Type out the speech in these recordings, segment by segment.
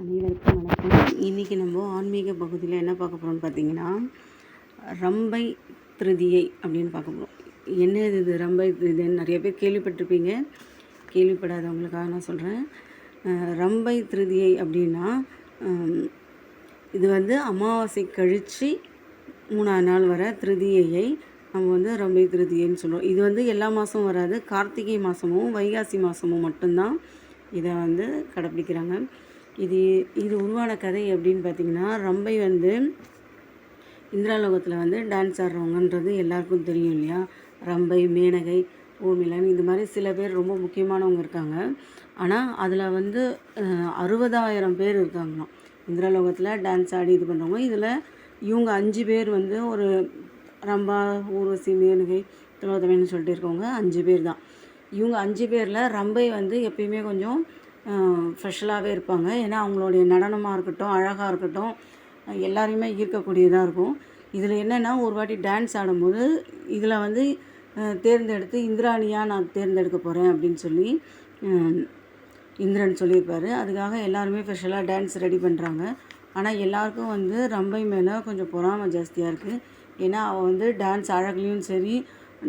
அனைவருக்கும் வணக்கம். இன்றைக்கி நம்ம ஆன்மீக பகுதியில் என்ன பார்க்க போகிறோம்னு பார்த்தீங்கன்னா ரம்பை திருதியை அப்படின்னு பார்க்க போகிறோம் என்ன இது? இது ரம்பை திருதின்னு நிறைய பேர் கேள்விப்பட்டிருப்பீங்க. கேள்விப்படாதவங்களுக்காக நான் சொல்கிறேன் ரம்பை திருதியை அப்படின்னா இது வந்து அமாவாசை கழித்து மூணாவது நாள் வர திருதியையை நம்ம வந்து ரம்பை திருதியைன்னு சொல்கிறோம் இது வந்து எல்லா மாதமும் வராது. கார்த்திகை மாதமும் வைகாசி மாதமும் மட்டும்தான் இதை வந்து கடைப்பிடிக்கிறாங்க. இது இது உருவான கதை அப்படின்னு பார்த்தீங்கன்னா ரம்பை வந்து இந்திராலோகத்தில் வந்து டான்ஸ் ஆடுறவங்கன்றது எல்லாருக்கும் தெரியும் இல்லையா? ரம்பை மேனகை ஊர்மிளன் இந்த மாதிரி சில பேர் ரொம்ப முக்கியமானவங்க இருக்காங்க. ஆனால் அதில் வந்து அறுபதாயிரம் பேர் இருக்காங்களாம். இந்திராலோகத்தில் டான்ஸ் ஆடி இது பண்ணுறவங்க இதில் இவங்க அஞ்சு பேர் வந்து ஒரு ரம்பா ஊர்வசி மேனகை திலோதமைன்னு சொல்லிட்டு இருக்கவங்க அஞ்சு பேர் தான். இவங்க அஞ்சு பேரில் ரம்பை வந்து எப்பயுமே கொஞ்சம் ஸ்பெஷலாகவே இருப்பாங்க. ஏன்னா அவங்களுடைய நடனமாக இருக்கட்டும் அழகாக இருக்கட்டும் எல்லாரையுமே ஈர்க்கக்கூடியதாக இருக்கும். இதில் என்னென்னா ஒரு வாட்டி டான்ஸ் ஆடும்போது இதில் வந்து தேர்ந்தெடுத்து இந்திராணியாக நான் தேர்ந்தெடுக்க போகிறேன் அப்படின்னு சொல்லி இந்திரன் சொல்லியிருப்பாரு. அதுக்காக எல்லாருமே ஸ்பெஷலாக டான்ஸ் ரெடி பண்ணுறாங்க ஆனால் எல்லாருக்கும் வந்து ரம்பை மேலே கொஞ்சம் பொறாமை ஜாஸ்தியாக இருக்குது ஏன்னா அவள் வந்து டான்ஸ் அழகுலேயும் சரி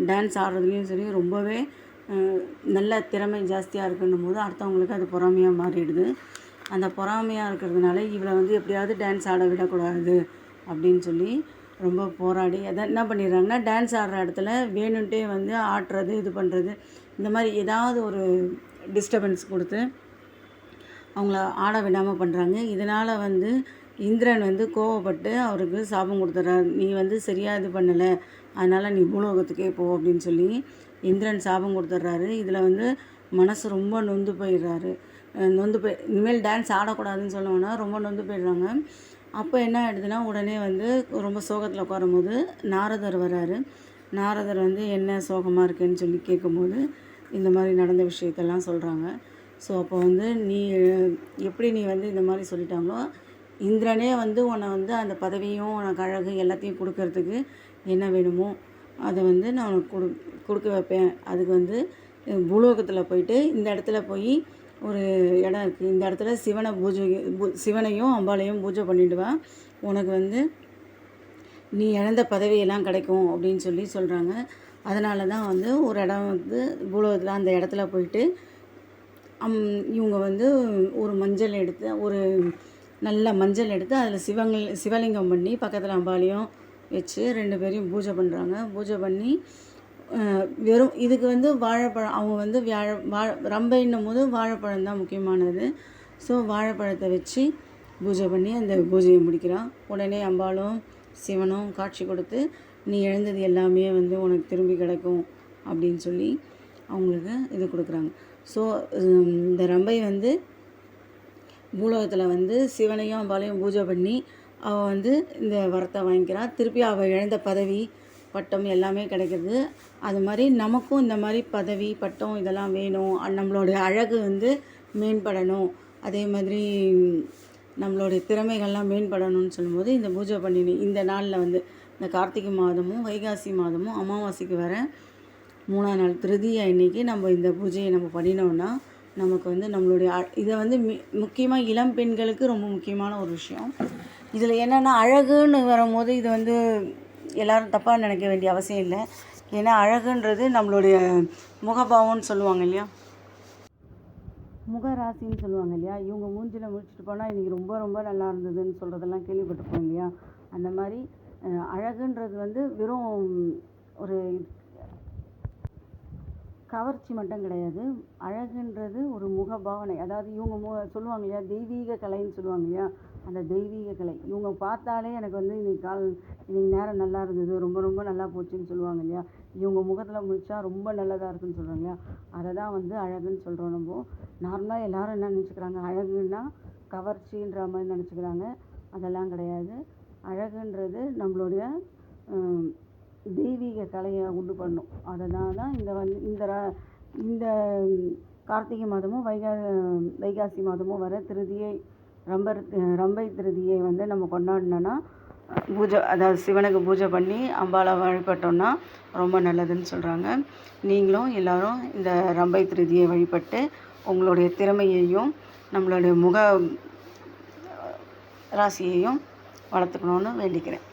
டான்ஸ் ஆடுறதுலேயும் சரி ரொம்பவே நல்ல திறமை ஜாஸ்தியாக இருக்குன்னும் போது அடுத்தவங்களுக்கு அது பொறாமையாக மாறிடுது. அந்த பொறாமையாக இருக்கிறதுனால இவளை வந்து எப்படியாவது டான்ஸ் ஆட விடக்கூடாது அப்படின்னு சொல்லி ரொம்ப போராடி அதை என்ன பண்ணிடுறாங்கன்னா டான்ஸ் ஆடுற இடத்துல வேணுன்ட்டே வந்து ஆடுறது இது பண்ணுறது இந்த மாதிரி ஏதாவது ஒரு டிஸ்டர்பன்ஸ் கொடுத்து அவங்கள ஆட விடாமல் பண்ணுறாங்க இதனால் வந்து இந்திரன் வந்து கோவப்பட்டு அவருக்கு சாபம் கொடுத்துட்றாரு. நீ வந்து சரியாக இது பண்ணலை. அதனால் நீ பூலோகத்துக்கே போ அப்படின்னு சொல்லி இந்திரன் சாபம் கொடுத்துட்றாரு. இதில் வந்து மனசு ரொம்ப நொந்து போயிடுறாரு. நொந்து போய் இனிமேல் டான்ஸ் ஆடக்கூடாதுன்னு சொன்னோன்னா ரொம்ப நொந்து போயிடுறாங்க. அப்போ என்ன ஆகிடுதுன்னா உடனே வந்து ரொம்ப சோகத்தில் உட்காரும்போது நாரதர் வராரு. நாரதர் வந்து என்ன சோகமாக இருக்குன்னு சொல்லி கேட்கும்போது இந்த மாதிரி நடந்த விஷயத்தெல்லாம் சொல்கிறாங்க ஸோ அப்போ வந்து நீ எப்படி நீ வந்து இந்த மாதிரி சொல்லிட்டாங்களோ இந்திரனே வந்து உன்னை வந்து அந்த பதவியும் உனக்கு அழகு எல்லாத்தையும் கொடுக்கறதுக்கு என்ன வேணுமோ அதை வந்து நான் கொடு கொடுக்க வைப்பேன். அதுக்கு வந்து பூலோகத்தில் போயிட்டு இந்த இடத்துல போய் ஒரு இடம் இருக்குது இந்த இடத்துல சிவனை பூஜை சிவனையும் அம்பாளையும் பூஜை பண்ணிவிடுவேன் உனக்கு வந்து நீ இழந்த பதவியெல்லாம் கிடைக்கும் அப்படின்னு சொல்லி சொல்கிறாங்க அதனால தான் வந்து ஒரு இடம் வந்து பூலோகத்தில் அந்த இடத்துல போயிட்டு அம் இவங்க வந்து ஒரு மஞ்சள் எடுத்து ஒரு நல்ல மஞ்சள் எடுத்து அதில் சிவங்கள் சிவலிங்கம் பண்ணி பக்கத்தில் அம்பாளையும் வச்சு ரெண்டு பேரையும் பூஜை பண்ணுறாங்க பூஜை பண்ணி வெறும் இதுக்கு வந்து வாழைப்பழம் அவங்க வந்து வியாழ வாழ ரம்பைன்னும் போது வாழைப்பழம் தான் முக்கியமானது. ஸோ வாழைப்பழத்தை வச்சு பூஜை பண்ணி அந்த பூஜையை முடிக்கிறான் உடனே அம்பாலும் சிவனும் காட்சி கொடுத்து நீ எழுந்தது எல்லாமே வந்து உனக்கு திரும்பி கிடைக்கும் அப்படின்னு சொல்லி அவங்களுக்கு இது கொடுக்குறாங்க. ஸோ இந்த ரம்பை வந்து பூலோகத்தில் வந்து சிவனையும் அம்பாளையும் பூஜை பண்ணி அவள் வந்து இந்த வரத்தை வாங்கிக்கிறாள் திருப்பி அவள் இழந்த பதவி பட்டம் எல்லாமே கிடைக்கிறது. அது மாதிரி நமக்கும் இந்த மாதிரி பதவி பட்டம் இதெல்லாம் வேணும். நம்மளோடைய நம்மளுடைய அழகு வந்து மேம்படணும். அதே மாதிரி நம்மளுடைய திறமைகள்லாம் மேம்படணும்னு சொல்லும்போது இந்த பூஜை பண்ணி இந்த நாளில் வந்து இந்த கார்த்திகை மாதமும் வைகாசி மாதமும் அமாவாசைக்கு வர மூணாம் நாள் திருதியை இன்றைக்கி நம்ம இந்த பூஜையை நம்ம பண்ணினோம்னா நமக்கு வந்து நம்மளுடைய இதை வந்து மி முக்கியமாக இளம் பெண்களுக்கு ரொம்ப முக்கியமான ஒரு விஷயம். இதில் என்னென்னா அழகுன்னு வரும்போது இது வந்து எல்லாரும் தப்பாக நினைக்க வேண்டிய அவசியம் இல்லை. ஏன்னா அழகுன்றது நம்மளுடைய முகபாவம்னு சொல்லுவாங்க இல்லையா? முகராசின்னு சொல்லுவாங்க இல்லையா? இவங்க மூஞ்சில் முடிச்சுட்டு போனால் இன்றைக்கி ரொம்ப ரொம்ப நல்லா இருந்ததுன்னு சொல்கிறதெல்லாம் கேள்விப்பட்டிருப்போம் இல்லையா? அந்த மாதிரி அழகுன்றது வந்து வெறும் ஒரு கவர்ச்சி மட்டும் கிடையாது. அழகுன்றது ஒரு முகபாவனை. அதாவது இவங்க மு சொல்லுவாங்க இல்லையா? தெய்வீக கலைன்னு சொல்லுவாங்க இல்லையா? அந்த தெய்வீக கலை இவங்க பார்த்தாலே எனக்கு வந்து இன்னைக்கு கால் இன்னைக்கு நேரம் நல்லா இருந்தது ரொம்ப ரொம்ப நல்லா போச்சுன்னு சொல்லுவாங்க இல்லையா? இவங்க முகத்தில் முடிச்சா ரொம்ப நல்லதாக இருக்குன்னு சொல்கிறாங்க இல்லையா? அதை தான் வந்து அழகுன்னு சொல்கிறோம் நம்ம. நார்மலாக எல்லாரும் என்ன நினச்சிக்கிறாங்க? அழகுன்னா கவர்ச்சின்ற மாதிரி நினச்சிக்கிறாங்க. அதெல்லாம் கிடையாது. அழகுன்றது நம்மளுடைய தெய்வீக கலையை உண்டு பண்ணும். அதனால தான் இந்த வந்து இந்த இந்த கார்த்திகை மாதமும் வைகா வைகாசி மாதமும் வர திருதியை ரம்பர் ரம்பை திருதியை வந்து நம்ம கொண்டாடினோன்னா பூஜை அதாவது சிவனுக்கு பூஜை பண்ணி அம்பாவை வழிபட்டோம்னா ரொம்ப நல்லதுன்னு சொல்கிறாங்க நீங்களும் எல்லாரும் இந்த ரம்பை திருதியை வழிபட்டு உங்களுடைய திறமையையும் நம்மளுடைய முக ராசியையும் வளர்த்துக்கணுன்னு வேண்டிக்கிறேன்.